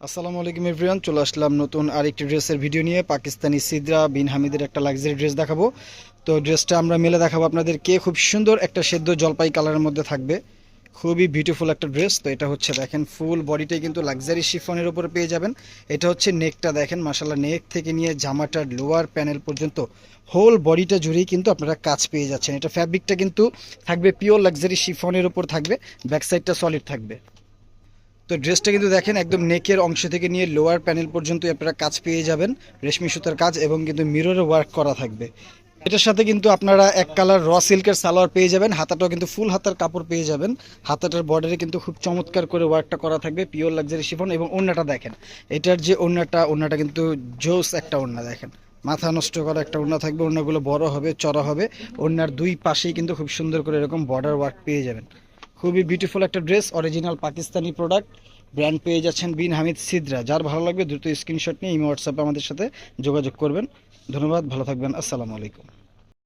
আসসালামু আলাইকুম এভরিওয়ান চলে আসলাম নতুন আরেকটি ড্রেসের ভিডিও নিয়ে। পাকিস্তানি সিদ্রা বিন হামিদের একটা লাক্সারি ড্রেস দেখাবো। তো ড্রেসটা আমরা মেলে দেখাবো আপনাদেরকে। খুব সুন্দর একটা সেদ্ধ জলপাই কালারের মধ্যে থাকবে। খুবই বিউটিফুল একটা ড্রেস তো এটা হচ্ছে দেখেন ফুল বডিটাই কিন্তু লাক্সারি শিফনের উপরে পেয়ে যাবেন। এটা হচ্ছে নেকটা দেখেন মাসাল্লাহ নেক থেকে নিয়ে জামাটার লোয়ার প্যানেল পর্যন্ত। হোল বডিটা জুড়েই কিন্তু আপনারা কাজ পেয়ে যাচ্ছেন। এটা ফ্যাব্রিকটা কিন্তু থাকবে পিওর লাক্সারি শিফনের উপর থাকবে। ব্যাক সাইডটা সলিড থাকবে। তো ড্রেসটা কিন্তু দেখেন একদম নেকের অংশ থেকে নিয়ে লোয়ার প্যানেল পর্যন্ত আপনারা কাজ পেয়ে যাবেন, রেশমি সুতার কাজ এবং কিন্তু মিররে ওয়ার্ক করা থাকবে। এটার সাথে কিন্তু আপনারা এক কালার র সিল্কের সালোয়ার পেয়ে যাবেন, হাতাটাও কিন্তু ফুল হাতার কাপড় পেয়ে যাবেন। হাতাটার বর্ডারে কিন্তু খুব চমৎকার করে ওয়ার্কটা করা থাকবে পিওর লাক্সারি শিফন এবং ওড়নাটা দেখেন। এটার যে ওড়নাটা ওড়নাটা কিন্তু জোস একটা ওড়না দেখেন। মাথা নষ্ট করা একটা ওড়না থাকবে, ওড়নাগুলো বড় হবে, চড়া হবে। ওড়নার দুই পাশেই কিন্তু খুব সুন্দর করে এরকম বর্ডার ওয়ার্ক পেয়ে যাবেন। খুবই বিউটিফুল একটা dress original Pakistani product brand পেয়ে যাচ্ছেন বিন হামিদ সিদ্রা যার ভালো লাগবে দ্রুত স্ক্রিনশট নিয়ে ইমো হোয়াটসঅ্যাপে আমাদের সাথে যোগাযোগ করবেন। ধন্যবাদ, ভালো থাকবেন। আসসালামু আলাইকুম।